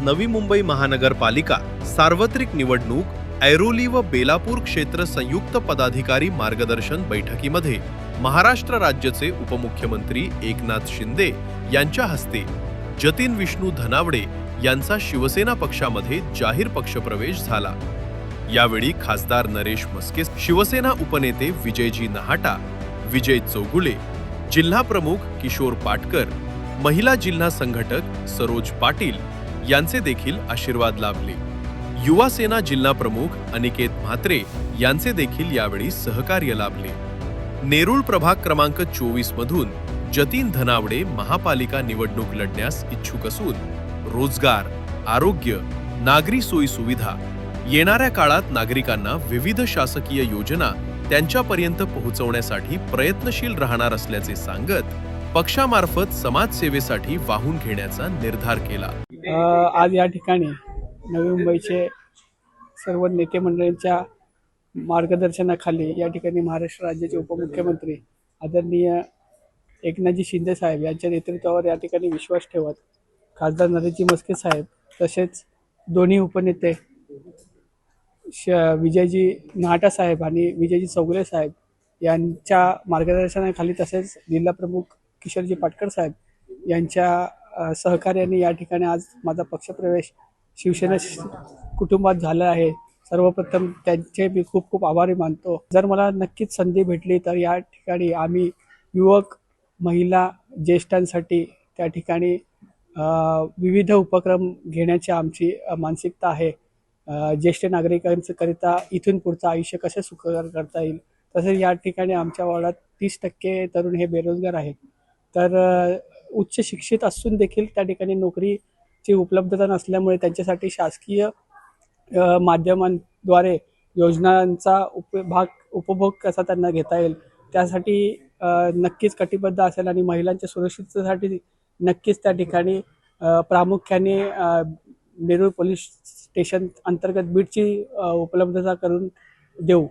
नवी मुंबई महानगरपालिका सार्वत्रिक निवडणूक ऐरोली व बेलापूर क्षेत्र संयुक्त पदाधिकारी मार्गदर्शन बैठकीमध्ये महाराष्ट्र राज्याचे उपमुख्यमंत्री एकनाथ शिंदे यांच्या हस्ते जतीन विष्णू धनावडे यांचा शिवसेना पक्षामध्ये जाहीर पक्षप्रवेश झाला. यावेळी खासदार नरेश मस्के शिवसेना उपनेते विजयजी नहाटा विजय चौगुले जिल्हा प्रमुख किशोर पाटकर महिला जिल्हा संघटक सरोज पाटील यांचे देखील आशीर्वाद लाभले. युवा सेना जिल्हा प्रमुख अनिकेत म्हात्रे यांचे देखील यावेळी सहकार्य लाभले. नेरूळ प्रभाग क्रमांक चोवीस मधून जतीन धनावडे महापालिका निवडणूक लढण्यास इच्छुक असून रोजगार आरोग्य नागरी सोयी सुविधा येणाऱ्या काळात नागरिकांना विविध शासकीय योजना त्यांच्यापर्यंत पोहोचवण्यासाठी प्रयत्नशील राहणार असल्याचे सांगत पक्षामार्फत समाजसेवेसाठी वाहून घेण्याचा निर्धार केला. आज या ठिकाणी नवी मुंबईचे सर्व नेते मंडळींच्या मार्गदर्शनाखाली या ठिकाणी महाराष्ट्र राज्याचे उपमुख्यमंत्री आदरणीय एकनाथजी शिंदे साहेब यांच्या नेतृत्वावर या ठिकाणी विश्वास ठेवत खासदार नरेजी मस्के साहेब तसेच दोन्ही उपनेते श विजयजी नाटा साहेब आणि विजयजी चौगुले साहेब यांच्या मार्गदर्शनाखाली तसेच जिल्हाप्रमुख किशोरजी पाटकर साहेब यांच्या सहकार्याने या ठिकाणी आज माझा पक्षप्रवेश शिवसेना कुटुंबात झाला आहे. सर्वप्रथम त्यांचे मी खूप खूप आभारी मानतो. जर मला नक्कीच संधी भेटली तर या ठिकाणी आम्ही युवक महिला ज्येष्ठांसाठी त्या ठिकाणी विविध उपक्रम घेण्याची आमची मानसिकता आहे. ज्येष्ठ नागरिकांकरिता इथून पुढचं आयुष्य कसं सुखकर करता येईल? तसेच या ठिकाणी आमच्या वॉर्डात तीस टक्के तरुण हे बेरोजगार आहेत. तर उच्च शिक्षित असून देखील त्या ठिकाणी नोकरीची उपलब्धता नसल्यामुळे त्यांच्यासाठी शासकीय माध्यमांद्वारे योजनांचा उपभाग उपभोग कसा त्यांना घेता येईल त्यासाठी नक्कीच कटिबद्ध असेल आणि महिलांच्या सुरक्षिततेसाठी नक्कीच त्या ठिकाणी प्रामुख्याने नेरूळ पोलीस स्टेशन अंतर्गत बीडची उपलब्धता करून देऊ.